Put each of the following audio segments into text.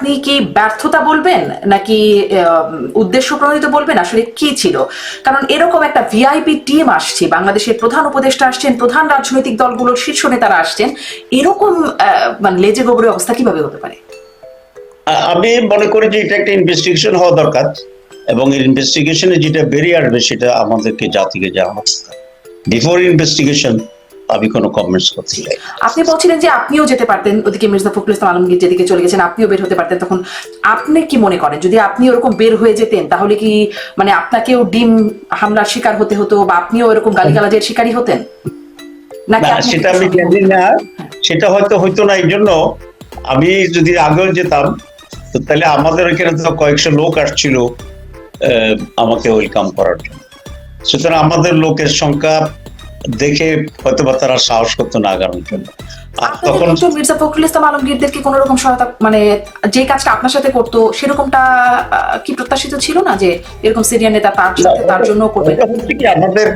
আপনি কি ব্যর্থতা বলবেন? নাকি উদ্দেশ্য প্রণোদিত বলবেন? আসলে কি ছিল? কারণ এরকম একটা ভিআইপি টিম আসছে, বাংলাদেশের প্রধান উপদেষ্টা আসছেন, প্রধান রাজনৈতিক দলগুলোর শীর্ষ নেতারা আসছেন, এরকম মানে লেজে গোবরে অবস্থা কীভাবে হতে পারে? আমি মনে করি যে এটা একটা ইনভেস্টিগেশন হওয়া দরকার, এবং এই ইনভেস্টিগেশনে যেটা বেরিয়ে আসবে সেটা আমাদেরকে জাতিকে জানানো বিফোর ইনভেস্টিগেশন আমি কোনো কমেন্টস করতে চাই আপনি বলছিলেন যে আপনিও যেতে পারতেন ওদিকে মির্জা ফখরুল ইসলাম আলমগীর যেদিকে চলে গেছেন আপনিও বের হতে পারতেন তখন। আপনি কি মনে করেন যদি আপনি ওরকম বের হয়ে যেতেন তাহলে কি মানে আপনাকেও ডিম হামলার শিকার হতে হতো বা আপনিও এরকম গালিগালাজের শিকারই হতেন? সেটা আমি জানি না। সেটা হয়তো হইতো না এই জন্য আমি যদি আগেও যেতাম তো তাহলে আমাদের এখানে তো কয়েকশো লোক আসছিল আমাকে ওয়েলকাম করার জন্য। সুতরাং আমাদের লোকের সংখ্যা দেখে হয়তো বা তারা সাহস করতো না আগানোর জন্য। তখন মির্জা ফখরুল ইসলাম আলমগীরদেরকে কোনো রকম সহায়তা মানে যে কাজটা আপনার সাথে করতো সেরকমটা কি প্রত্যাশিত ছিল না যে এরকম সিরিয়ান নেতা তার সাথে তার জন্য করবেন ওটা হচ্ছে কি আমাদের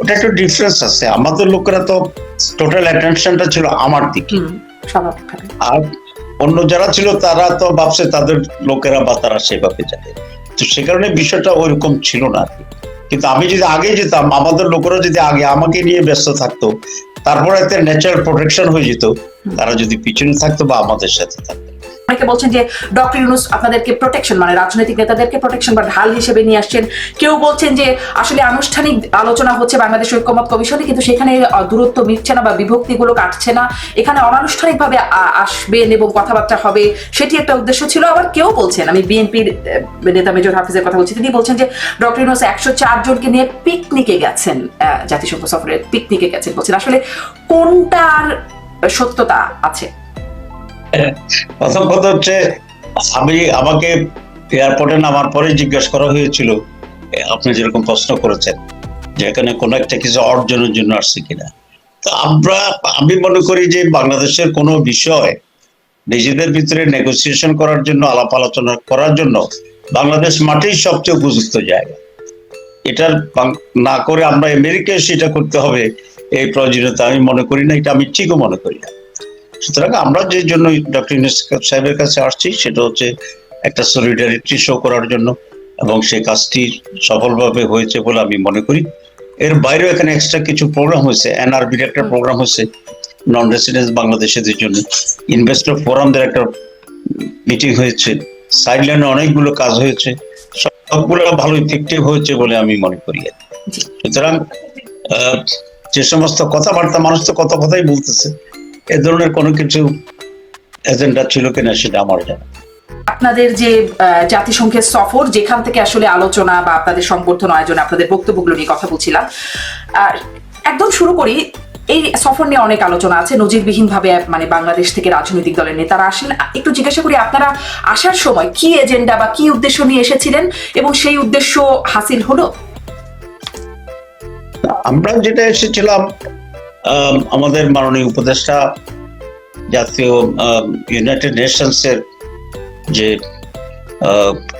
ওটা একটু ডিফারেন্স আছে। আমাদের লোকেরা তো টোটাল অ্যাটেনশনটা ছিল আমার দিকে। আর অন্য যারা ছিল তারা তো ভাবছে তাদের লোকেরা বা তারা সেভাবে যাবে তো সে কারণে বিষয়টা ওইরকম ছিল না। আর কি। কিন্তু আমি যদি আগে যেতাম আমাদের লোকেরা যদি আগে আমাকে নিয়ে ব্যস্ত থাকতো তারপরে একটা ন্যাচারাল প্রোটেকশন হয়ে যেত। তারা যদি পিছনে থাকতো বা আমাদের সাথে থাকতো। অনেকে বলছেন যে ডক্টর ইউনুস আপনাদেরকে প্রোটেকশন মানে রাজনৈতিক নেতাদেরকে প্রোটেকশন বা ঢাল হিসেবে নিয়ে আসছেন। কেউ বলছেন যে আসলে আনুষ্ঠানিক আলোচনা হচ্ছে বাংলাদেশ ঐক্যমত কমিশনে, কিন্তু সেখানে দূরত্ব মিটছে না বা বিভক্তিগুলো কাটছে না। এখানে অনানুষ্ঠানিকভাবে আসবেন এবং কথাবার্তা হবে, সেটি একটা উদ্দেশ্য ছিল। আবার কেউ বলছেন, আমি বিএনপির নেতা মেজর হাফিজের কথা বলছি, তিনি বলছেন যে ডক্টর ইউনুস একশো চার জনকে নিয়ে পিকনিকে গেছেন জাতিসংঘ সফরের পিকনিকে গেছেন বলছেন। আসলে কোনটার সত্যতা আছে? প্রথম কথা হচ্ছে, আমি আমাকে এয়ারপোর্টে নামার পরে জিজ্ঞেস করা হয়েছিল আপনি যেরকম প্রশ্ন করেছেন, যে এখানে কোনো একটা কিছু অর্জনের জন্য আসছে কিনা। তো আমরা, আমি মনে করি যে বাংলাদেশের কোনো বিষয় নিজেদের ভিতরে নেগোসিয়েশন করার জন্য, আলাপ আলোচনা করার জন্য বাংলাদেশ মাঠেই সবচেয়ে উপযুক্ত জায়গা। এটার বাং- না করে আমরা আমেরিকায় সেটা করতে হবে, এই প্রয়োজনীয়তা আমি মনে করি না, এটা আমি ঠিকও মনে করি না। সুতরাং আমরা যে জন্য ডক্টর ইউনুস সাহেবের কাছে আসছি সেটা হচ্ছে একটা সলিডারিটি শো করার জন্য এবং সেই কাজটি সফলভাবে হয়েছে বলে আমি মনে করি। এর বাইরেও এখানে এক্সট্রা কিছু প্রোগ্রাম হয়েছে এনআরবির একটা প্রোগ্রাম হয়েছে নন রেসিডেন্স বাংলাদেশিদের জন্য। ইনভেস্টর ফোরামদের একটা মিটিং হয়েছে সাইডলাইনে অনেকগুলো কাজ হয়েছে সবগুলো ভালো ইফেক্টিভ হয়েছে বলে আমি মনে করি। সুতরাং যে সমস্ত কথাবার্তা মানুষ তো কত কথাই বলতেছে। এ ধরনের কোনো কিছু এজেন্ডা ছিল কিনা সেটা আমার জানা আপনাদের যে জাতিসংঘের সফর যেখান থেকে আসলে আলোচনা বা আপনাদের সংবর্ধন আয়োজনে আপনাদের বক্তব্যগুলো নিয়ে কথা বলছিলাম আর একদম শুরু করি এই সফর নিয়ে অনেক আলোচনা আছে নজিরবিহীন ভাবে মানে বাংলাদেশ থেকে রাজনৈতিক দলের নেতারা আসেন। একটু জিজ্ঞাসা করি আপনারা আসার সময় কি এজেন্ডা বা কি উদ্দেশ্য নিয়ে এসেছিলেন এবং সেই উদ্দেশ্য হাসিল হলো? আমরা যেটা এসেছিলাম আমাদের মাননীয় উপদেষ্টা জাতীয় ইউনাইটেড নেশনস এর যে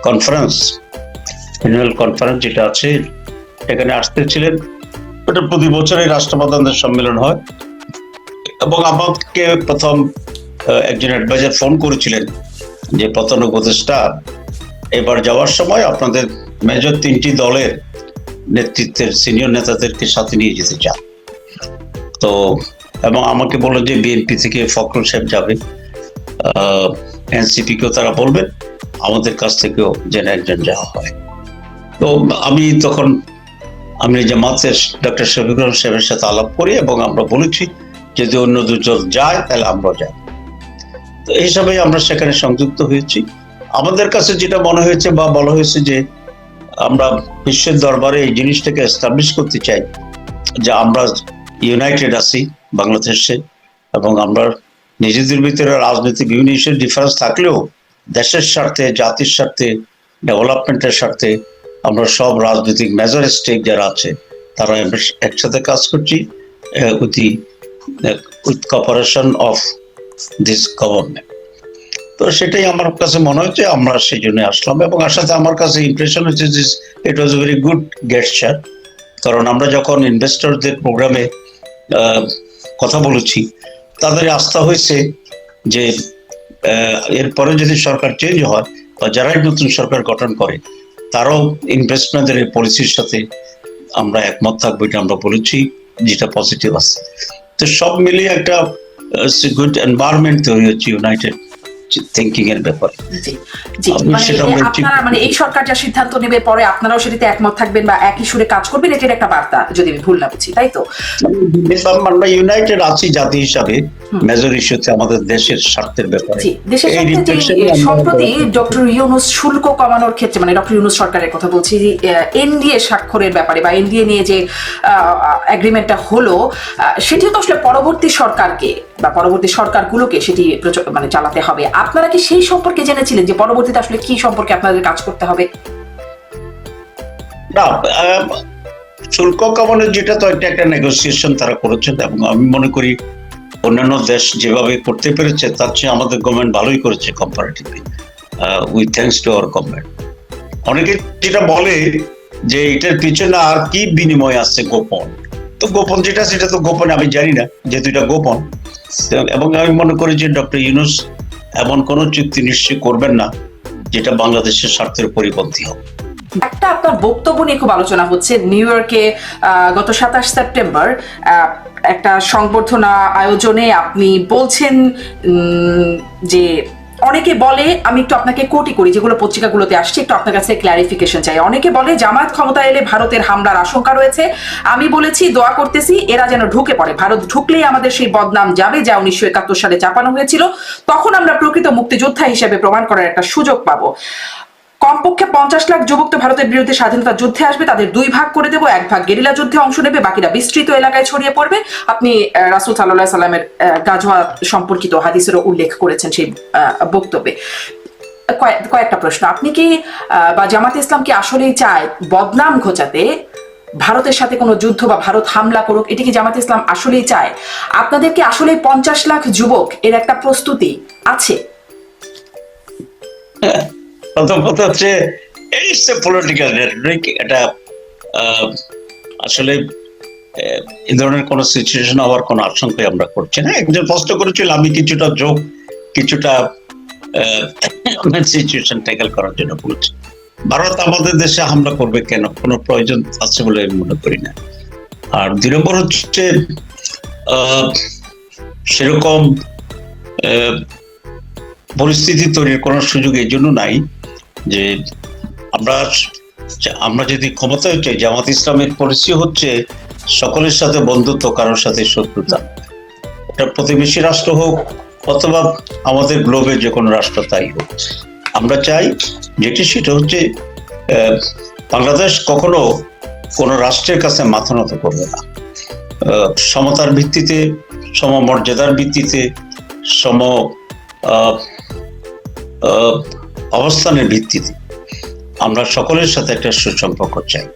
কনফারেন্স অ্যানুয়াল কনফারেন্স যেটা আছে সেখানে আসতে ছিলেন ওটা প্রতি বছরই রাষ্ট্রপ্রধানদের সম্মেলন হয়। এবং আমাকে প্রথম আহ, একজন অ্যাডভাইজার ফোন করেছিলেন যে প্রধান উপদেষ্টা এবার যাওয়ার সময় আপনাদের মেজর তিনটি দলের নেতৃত্বের সিনিয়র নেতাদেরকে সাথে নিয়ে যেতে চান। তো, এবং আমাকে বলল যে বিএনপি থেকে ফখরুল সাহেব যাবে। এনসিপি কেও তারা বলবেন আমাদের কাছ থেকেও যেন একজন যাওয়া হয়। তো আমি তখন আমি জামাতের ডক্টর শফিকুল সাহেবের সাথে আলাপ করি এবং আমরা বলেছি যদি অন্য দুজন যায়, তাহলে আমরা যাই তো এই হিসাবে আমরা সেখানে সংযুক্ত হয়েছি। আমাদের কাছে যেটা মনে হয়েছে বা বলা হয়েছে যে আমরা বিশ্বের দরবারে এই জিনিসটাকে এস্টাবলিশ করতে চাই যে আমরা ইউনাইটেড আছি, বাংলাদেশে, এবং আমরা নিজেদের ভিতরে রাজনৈতিক বিভিন্ন ডিফারেন্স থাকলেও দেশের স্বার্থে, জাতির স্বার্থে ডেভেলপমেন্টের স্বার্থে আমরা সব রাজনৈতিক মেজর স্টেক যারা আছে, তারা একসাথে কাজ করছি with the with cooperation of this government তো সেটাই আমার কাছে মনে হচ্ছে, আমরা সেই জন্য আসলাম, এবং আসাতে আমার কাছে ইমপ্রেশন হচ্ছে ইট ওয়াজ ভেরি গুড গেস্টার কারণ আমরা যখন ইনভেস্টরদের প্রোগ্রামে কথা বলেছি। তাদের আস্থা হয়েছে যে এরপরে যদি সরকার চেঞ্জ হয় বা যারাই নতুন সরকার গঠন করে, তারাও ইনভেস্টমেন্টের এই পলিসির সাথে আমরা একমত থাকব, এটা আমরা বলেছি, যেটা পজিটিভ আছে। তো সব মিলিয়ে একটা গুড এনভায়রনমেন্ট তৈরি হচ্ছে ইউনাইটেড থিঙ্কিং এর ব্যাপারে। মানে আপনারা মানে এই সরকার যা সিদ্ধান্ত নেবে পরে আপনারাও সেটাতে একমত থাকবেন বা একই সুরে কাজ করবেন এটার একটা বার্তা যদি আমি ভুল না বুঝি তাই তো? আমরা ইউনাইটেড আছি জাতি হিসাবে মেজর ইস্যুতে আমাদের দেশের স্বার্থের ব্যাপারে। দেশের সম্প্রতি ডক্টর ইউনুস শুল্ক কমানোর ক্ষেত্রে মানে ডক্টর ইউনুস সরকারের কথা বলছি এনডিএ স্বাক্ষরের ব্যাপারে বা এনডিএ নিয়ে যে এগ্রিমেন্টটা হলো সেটিও তো আসলে পরবর্তী সরকারকে বা পরবর্তী সরকারগুলোকে সেটি মানে চালাতে হবে। আপনারা কি সেই সম্পর্কে জেনেছিলেন যে পরবর্তীতে আসলে কি সম্পর্কে আপনাদের কাজ করতে হবে? না শুল্ক কমানোর যেটা তো একটা একটা নেগোসিয়েশন তারা করেছেন এবং আমি মনে করি অন্যান্য দেশ যেভাবে করতে পেরেছে, তার চেয়ে আমাদের গভর্নমেন্ট ভালোই করেছে comparatively with thanks to our government অনেকে যেটা বলে যে এটার পিছনে আর কি বিনিময় আসছে গোপন? তো গোপন যেটা, সেটা তো গোপন, আমি জানি না যেহেতু এটা গোপন। এবং আমি মনে করি যে ডক্টর ইউনুস এমন কোনো চুক্তি নিশ্চয়ই করবেন না যেটা বাংলাদেশের স্বার্থের পরিপন্থী হবে একটা আপনার বক্তব্য নিয়ে খুব আলোচনা হচ্ছে নিউ ইয়র্কে গত সাতাশ সেপ্টেম্বর একটা সংবর্ধনা আয়োজনে আপনি বলছেন যে অনেকে বলে, আমি একটু আপনাকে কোটি করি, যেগুলো পত্রিকাগুলোতে আসছে, একটু আপনার কাছে ক্ল্যারিফিকেশন চাই। অনেকে বলে জামাত ক্ষমতা এলে ভারতের হামলার আশঙ্কা রয়েছে। আমি বলেছি, দোয়া করতেছি, এরা যেন ঢুকে পড়ে। ভারত ঢুকলেই আমাদের সেই বদনাম যাবে, যা উনিশশো একাত্তর সালে চাপানো হয়েছিল। তখন আমরা প্রকৃত মুক্তিযোদ্ধা হিসেবে প্রমাণ করার একটা সুযোগ পাবো। কমপক্ষে পঞ্চাশ লাখ যুবক তো ভারতের বিরুদ্ধে স্বাধীনতা যুদ্ধে আসবে তাদের দুই ভাগ করে দেবো এক ভাগ গেরিলা যুদ্ধে অংশ নেবে বাকিরা বিস্তৃত এলাকায় ছড়িয়ে পড়বে। আপনি রাসূল সাল্লাহ সাল্লামের আহ, গাজওয়া সম্পর্কিত হাদিসেরও উল্লেখ করেছেন সেই বক্তব্যে। কয়েক- কয়েকটা প্রশ্ন। আপনি কি বা জামাত ইসলাম কি আসলেই চায় বদনাম ঘোচাতে ভারতের সাথে কোনো যুদ্ধ বা ভারত হামলা করুক এটি কি জামাত ইসলাম আসলেই চায়? আপনাদের কি আসলে পঞ্চাশ লাখ যুবক এর একটা প্রস্তুতি আছে? প্রথম কথা হচ্ছে ইটস এ পলিটিক্যাল রেটরিক এটা আসলে এই ধরনের কোন সিচুয়েশন হওয়ার কোনো আশঙ্কাই আমরা করছি না। একজন প্রশ্ন করেছিল, আমি কিছুটা যোগ, কিছুটা সিচুয়েশন ট্যাকেল করার জন্য বলছি। ভারত আমাদের দেশে হামলা করবে কেন? কোনো প্রয়োজন আছে বলে আমি মনে করি না। আর দুই নম্বর হচ্ছে সেরকম পরিস্থিতি তৈরির কোনো সুযোগ এই জন্য নাই। যে আমরা আমরা যদি ক্ষমতায় চাই জামাত ইসলামের পলিসি হচ্ছে সকলের সাথে বন্ধুত্ব, কারোর সাথে শত্রুতা। এটা প্রতিবেশী রাষ্ট্র হোক অথবা আমাদের গ্লোবের যে কোনো রাষ্ট্র তাই হোক। আমরা চাই যেটি সেটা হচ্ছে বাংলাদেশ কখনো কোনো রাষ্ট্রের কাছে মাথা নত করবে না। সমতার ভিত্তিতে, সমমর্যাদার ভিত্তিতে, সম অবস্থানের ভিত্তিতে আমরা সকলের সাথে একটা সুসম্পর্ক চাই।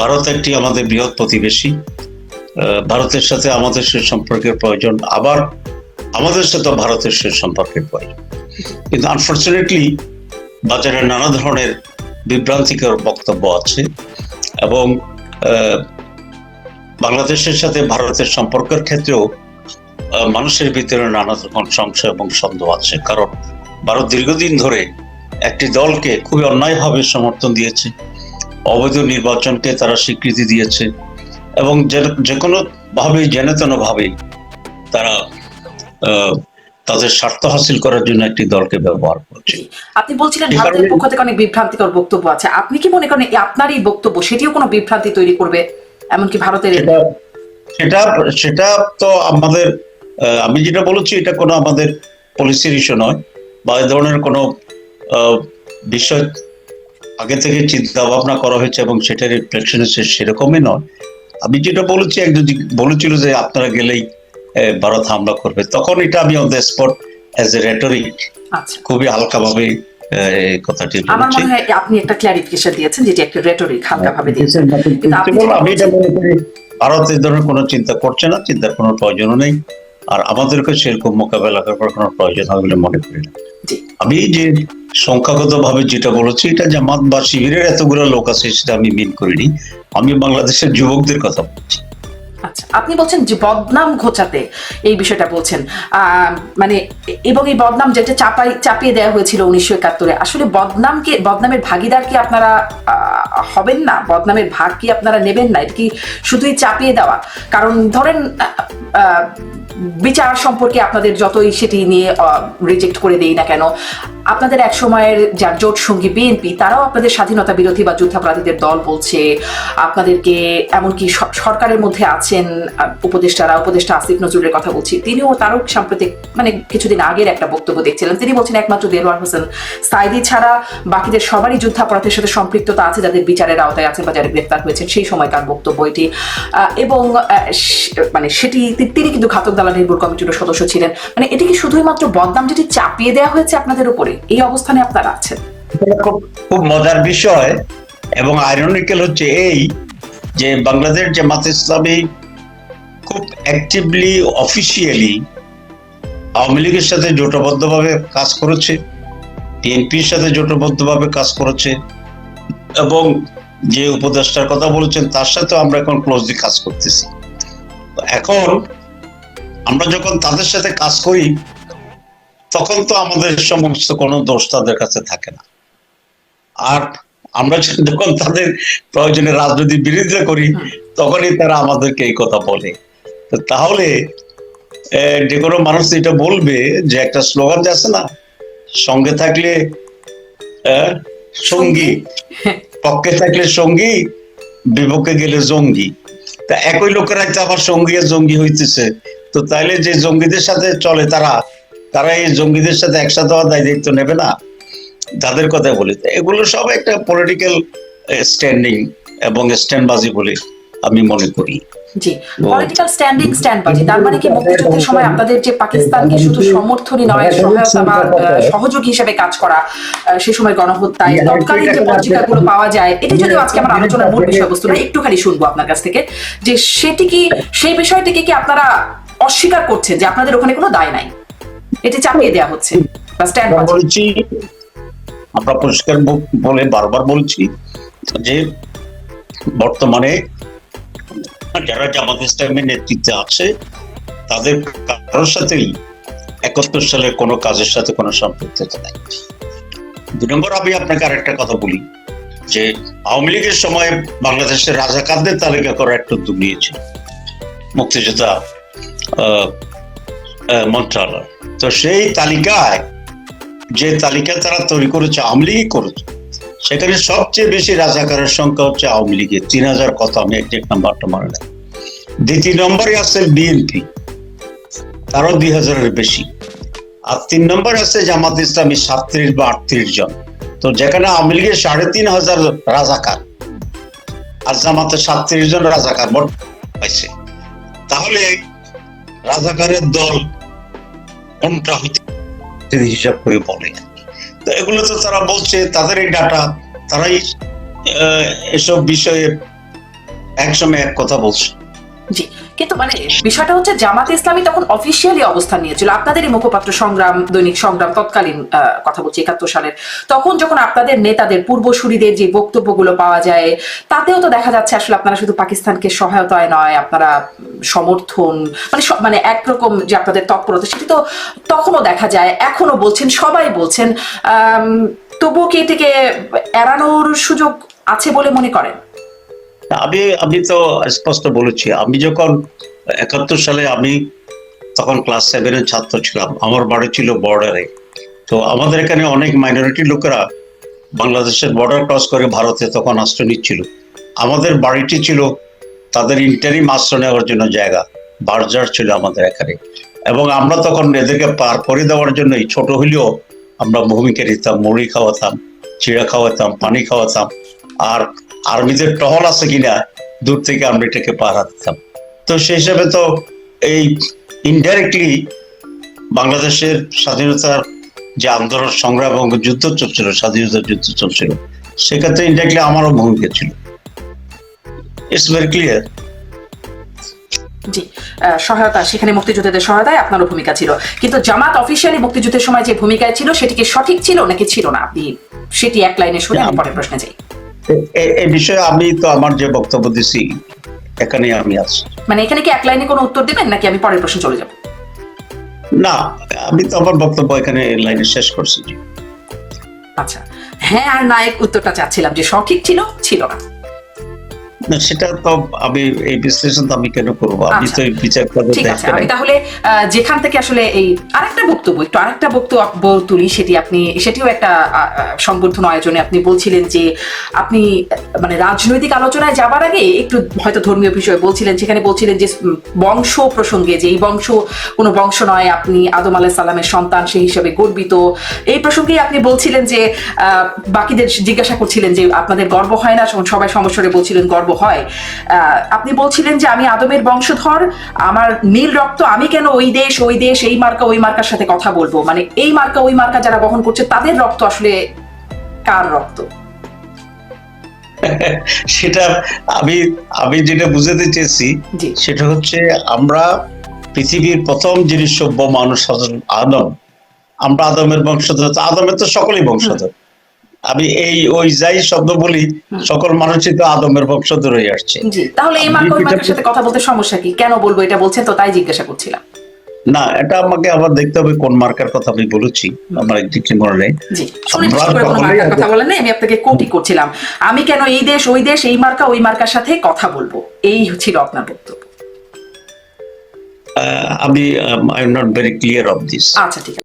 ভারত একটি আমাদের বৃহৎ প্রতিবেশী। ভারতের সাথে আমাদের সুসম্পর্কের প্রয়োজন। আবার আমাদের সাথে ভারতের সুসম্পর্কের প্রয়োজন। কিন্তু আনফর্চুনেটলি বাজারে নানা ধরনের বিভ্রান্তিকর বক্তব্য আছে এবং বাংলাদেশের সাথে ভারতের সম্পর্কের ক্ষেত্রেও মানুষের ভিতরে নানা রকম সংশয় এবং সন্দেহ আছে। কারণ ভারত দীর্ঘদিন ধরে একটি দলকে খুবই অন্যায়ভাবে সমর্থন দিয়েছে। অবৈধ নির্বাচনকে তারা স্বীকৃতি দিয়েছে এবং যে- কোনো ভাবে জেনে তেনো ভাবে তারা তাদের স্বার্থ হাসিল করার জন্য একটি দলকে ব্যবহার করছে। আপনি বলছিলেন ভারতের পক্ষ থেকে অনেক বিভ্রান্তিকর বক্তব্য আছে। আপনি কি মনে করেন আপনার এই বক্তব্য সেটিও কোনো বিভ্রান্তি তৈরি করবে? এমনকি ভারতের সেটা সেটা সেটা তো আমাদের আমি যেটা বলেছি এটা কোনো আমাদের পলিসির ইস্যু নয় বা এই ধরনের কোনো বিষয় আগে থেকে চিন্তা ভাবনা করা হয়েছে এবং সেটার রিফ্লেকশন এসে সেরকমই নয়। আমি যেটা বলেছি একজন বলেছিল যে আপনারা গেলেই ভারত হামলা করবে তখন এটা আমি on the spot as a rhetoric আচ্ছা। খুবই হালকাভাবে কথাটি আমার মনে হয় আপনি একটা ক্লারিফিকেশন দিয়েছেন যেটি একটা রেটরিক হালকা ভাবে দিয়েছেন। যেটা আমি এটা মনে করি ভারত এই ধরনের কোনো চিন্তা করছে না চিন্তার কোনো প্রয়োজনও নেই। আর আমাদেরকে সেরকম মোকাবেলা করার কোনো প্রয়োজন হবে বলে মনে করি না। আমি যে সংখ্যাগত ভাবে যেটা বলেছি, এটা জামাত বা শিবিরের এতগুলো লোক আছে সেটা আমি মিন করিনি। আমি বাংলাদেশের যুবকদের কথা বলছি। আচ্ছা আপনি বলছেন যে বদনাম ঘোচাতে এই বিষয়টা বলছেন। মানে এবং এই বদনাম যেটা চাপাই চাপিয়ে দেওয়া হয়েছিল উনিশশো একাত্তরে, আসলে বদনামকে বদনামের ভাগিদার কি আপনারা হবেন না? বদনামের ভাগ কি আপনারা নেবেন না? কি শুধুই চাপিয়ে দেওয়া? কারণ ধরেন বিচার সম্পর্কে আপনাদের যতই সেটি নিয়ে রিজেক্ট করে দেই না কেন, আপনাদের এক সময়ের যার জোট সঙ্গী বিএনপি তারাও আপনাদের স্বাধীনতা বিরোধী বা যুদ্ধাপরাধীদের দল বলছে, আপনাদেরকে এমনকি সরকারের মধ্যে আছেন উপদেষ্টারা, উপদেষ্টা আসিফ নজরুলের কথা বলছি, তিনিও তারও সাম্প্রতিক মানে কিছুদিন আগের একটা বক্তব্য দেখছিলেন। তিনি বলছেন, একমাত্র দেলোয়ার হোসেন সাইদি ছাড়া বাকিদের সবারই যুদ্ধাপরাধের সাথে সম্পৃক্ততা আছে যাদের বিচারের আওতায় আছেন বা যারা গ্রেফতার হয়েছেন। সেই সময়কার বক্তব্য এটি। এবং মানে সেটি তিনি কিন্তু ঘাতক দালাল নির্ভর কমিটির সদস্য ছিলেন। মানে এটি কি শুধুই মাত্র বদনাম যেটি চাপিয়ে দেওয়া হয়েছে আপনাদের উপরে, এই অবস্থানে আপনারা আছেন। খুব মজার বিষয় এবং আইরনিক্যাল হচ্ছে এই যে বাংলাদেশ জামাত ইসলামী খুব অ্যাক্টিভলি অফিসিয়ালি আওয়ামী লীগের সাথে জোটবদ্ধভাবে কাজ করেছে বিএনপির সাথে জোটবদ্ধভাবে কাজ করেছে এবং যে উপদেষ্টার কথা বলেছেন তার সাথে আমরা এখন ক্লোজলি কাজ করতেছি। এখন আমরা যখন তাদের সাথে কাজ করি তখন তো আমাদের সমস্ত কোনো দোষ তাদের কাছে থাকে না। আর আমরা যখন তাদের প্রয়োজনে রাজনৈতিক বিরোধিতা করি তখনই তারা আমাদেরকে এই কথা বলে। তাহলে যে কোনো মানুষ এটা বলবে যে একটা স্লোগান যে আছে না সঙ্গে থাকলে সঙ্গী পক্ষে থাকলে সঙ্গী বিপক্ষে গেলে জঙ্গি। তা একই লোকেরাই তো আবার সঙ্গী আর জঙ্গি হইতেছে। তো তাইলে যে জঙ্গিদের সাথে চলে তারা তারা এই জঙ্গিদের সাথে একসাথে হওয়ার দায় দায়িত্ব নেবে না? তাদের কথা বলি। এগুলো সব একটা পলিটিক্যাল স্ট্যান্ডিং এবং স্ট্যান্ডবাজি বলে আমি মনে করি। জি পলিটিক্যাল স্ট্যান্ডিং স্ট্যান্ড পার্টি তার মানে কি মুক্তিযুদ্ধের সময় আপনাদের যে পাকিস্তানকে শুধু সমর্থনই নয় সহায়তা বা সহযোগী হিসেবে কাজ করা সে সময় গণহত্যায় তৎকালীন যে পত্রিকাগুলো পাওয়া যায় এটি যদিও আজকে আমার আলোচনার মূল বিষয়বস্তু না একটুখানি শুনব আপনার কাছ থেকে যে সেটি কি সেই বিষয়টিকে কি আপনারা অস্বীকার করছেন যে আপনাদের ওখানে কোনো দায় নাই? এটি চাপিয়ে দেওয়া হচ্ছে বা স্ট্যান্ড আমরা বলছি আমরা পরিষ্কার বলে বারবার বলছি যে বর্তমানে যারা জামাত ইসলামের নেতৃত্বে আছে, তাদের কারোর সাথেই একাত্তর সালের কোনো কাজের সাথে কোনো সম্পৃক্ততা নাই। নম্বর, আমি আপনাকে আরেকটা কথা বলি, যে আওয়ামী লীগের সময় বাংলাদেশের রাজাকারদের তালিকা করা একটা উদ্যোগ নিয়েছে, মুক্তিযোদ্ধা মন্ত্রণালয়। তো সেই তালিকায়, যে তালিকা তারা তৈরি করেছে, আওয়ামী লীগই করেছে সেখানে সবচেয়ে বেশি রাজাকারের সংখ্যা হচ্ছে আওয়ামী লীগের। তিন হাজার কত আমি একজ্যাক্ট নাম্বারটা মনে নাই দ্বিতীয় নম্বরে আছে বিএনপি। তারও দুই হাজারের বেশি। আর তিন নম্বর আছে জামাত ইসলামী সাতত্রিশ বা আটত্রিশ জন। তো যেখানে আওয়ামী লীগের সাড়ে তিন হাজার রাজাকার, আর জামাতে সাতত্রিশ জন রাজাকার মোট পাইছে। তাহলে রাজাকারের দল কোনটা হইতে হিসাব করে বলে? এগুলো তো তারা বলছে, তাদের এই ডাটা তারাই এসব বিষয়ে একসময় এক কথা বলছে। জি। কিন্তু মানে বিষয়টা হচ্ছে জামাতে ইসলামী তখন অফিসিয়ালি অবস্থান নিয়েছিল। আপনাদেরই মুখপাত্র সংগ্রাম, দৈনিক সংগ্রাম তৎকালীন কথা বলছি, একাত্তর সালের। তখন যখন আপনাদের নেতাদের, পূর্বসূরিদের যে বক্তব্যগুলো পাওয়া যায়, তাতেও তো দেখা যাচ্ছে আসলে আপনারা শুধু পাকিস্তানকে সহায়তায় নয়, আপনারা সমর্থন মানে মানে একরকম যে আপনাদের তৎপরতা, সেটি তো তখনও দেখা যায় এখনও বলছেন, সবাই বলছেন তবুও কি এটিকে এড়ানোর সুযোগ আছে বলে মনে করেন? আমি আমি তো স্পষ্ট বলেছি, আমি যখন একাত্তর সালে আমি তখন ক্লাস সেভেনের ছাত্র ছিলাম, আমার বাড়ি ছিল বর্ডারে তো আমাদের এখানে অনেক মাইনরিটি লোকেরা বাংলাদেশের বর্ডার ক্রস করে ভারতে তখন আশ্রয় নিচ্ছিল। আমাদের বাড়িটি ছিল তাদের ইন্টারিম আশ্রয় নেওয়ার জন্য জায়গা, বার্জার ছিল আমাদের এখানে। এবং আমরা তখন এদেরকে পার করে দেওয়ার জন্যই ছোট হলেও আমরা ভূমিকা দিতাম, মুড়ি খাওয়াতাম, চিড়া খাওয়াতাম, পানি খাওয়াতাম। আর আর্মিদের টহল আছে কিনা দূর থেকে আমরা এটাকে পাহারা দিতাম। তো সেই হিসাবে তো এই ইনডাইরেক্টলি বাংলাদেশের স্বাধীনতার যে আন্দোলন সংগ্রাম এবং যুদ্ধ চলছিল স্বাধীনতার যুদ্ধ চলছিল সেক্ষেত্রে ইনডাইরেক্টলি আমারও ভূমিকা ছিল। ইটস ভেরি ক্লিয়ার জি সহায়তা সেখানে মুক্তিযোদ্ধাদের সহায়তায় আপনারও ভূমিকা ছিল। কিন্তু জামাত অফিসিয়ালি মুক্তিযুদ্ধের সময় যে ভূমিকায় ছিল সেটি কি সঠিক ছিল নাকি ছিল না? আপনি সেটি এক লাইনে শুনে পরের প্রশ্নে যাই। এই বিষয়ে আমি তো আমার যে বক্তব্য দিছি এখানে আমি আছি। মানে এখানে কি এক লাইনে কোনো উত্তর দেবেন নাকি আমি পরের প্রশ্ন চলে যাব? না আমি তো আমার বক্তব্য এখানে লাইনে শেষ করছি। আচ্ছা। হ্যাঁ আর নায়ক উত্তরটা চাচ্ছিলাম যে সঠিক ছিল ছিল না। না সেটা তো আমি এই বিশ্লেষণ আমি কেন করব? আমি আচ্ছা। তো এই বিচার করে ঠিক আছে আমি তাহলে যেখান থেকে আসলে এই আরেকটা বক্তব্য একটু আরেকটা বক্তব্য তুলি সেটি আপনি সেটিও একটা সংবর্ধনা আয়োজনে আপনি বলছিলেন যে আপনি মানে রাজনৈতিক আলোচনায় যাবার আগে একটু হয়তো ধর্মীয় বিষয়ে বলছিলেন সেখানে বলছিলেন যে বংশ প্রসঙ্গে যে এই বংশ কোনো বংশ নয় আপনি আদম আলাহ সাল্লামের সন্তান সেই হিসেবে গর্বিত। এই প্রসঙ্গে আপনি বলছিলেন যে আহ, বাকিদের জিজ্ঞাসা করছিলেন যে আপনাদের গর্ব হয় না? সবাই সমস্যারে বলছিলেন গর্ব হয়। আপনি বলছিলেন যে আমি আদমের বংশধর আমার নীল রক্ত আমি কেন ওই দেশ ওই দেশ এই মার্কা ওই মার্কার সাথে কথা বলব? মানে এই মার্কা ওই মার্কা যারা বহন করছে তাদের রক্ত আসলে কার রক্ত? সেটা আমি আমি যেটা বুঝাতে চেয়েছি সেটা হচ্ছে আমরা পৃথিবীর প্রথম যিনি সভ্য মানুষ আদম। আমরা আদমের বংশধর আদমের তো সকলেই বংশধর। আমি এই ওই যাই শব্দ বলি সকল মানুষই তো আদমের বংশধর হয়ে আসছে। জি তাহলে এই এটা- মার্কার সাথে কথা বলতে সমস্যা কি? কেন বলব এটা বলছেন তো তাই জিজ্ঞাসা করছিলাম। না এটা আমাকে আবার দেখতে হবে কোন মার্কার কথা আমি বলেছি আমার একদিকে মনে। নেই কথা বলেন নাই আমি আপনাকে কোটি করছিলাম। আমি কেন এই দেশ ওই দেশ এই মার্কা ওই মার্কার সাথে কথা বলব? এই ছিল আপনার বক্তব্য। আহ, আমি I am not very clear of this আচ্ছা ঠিক আছে।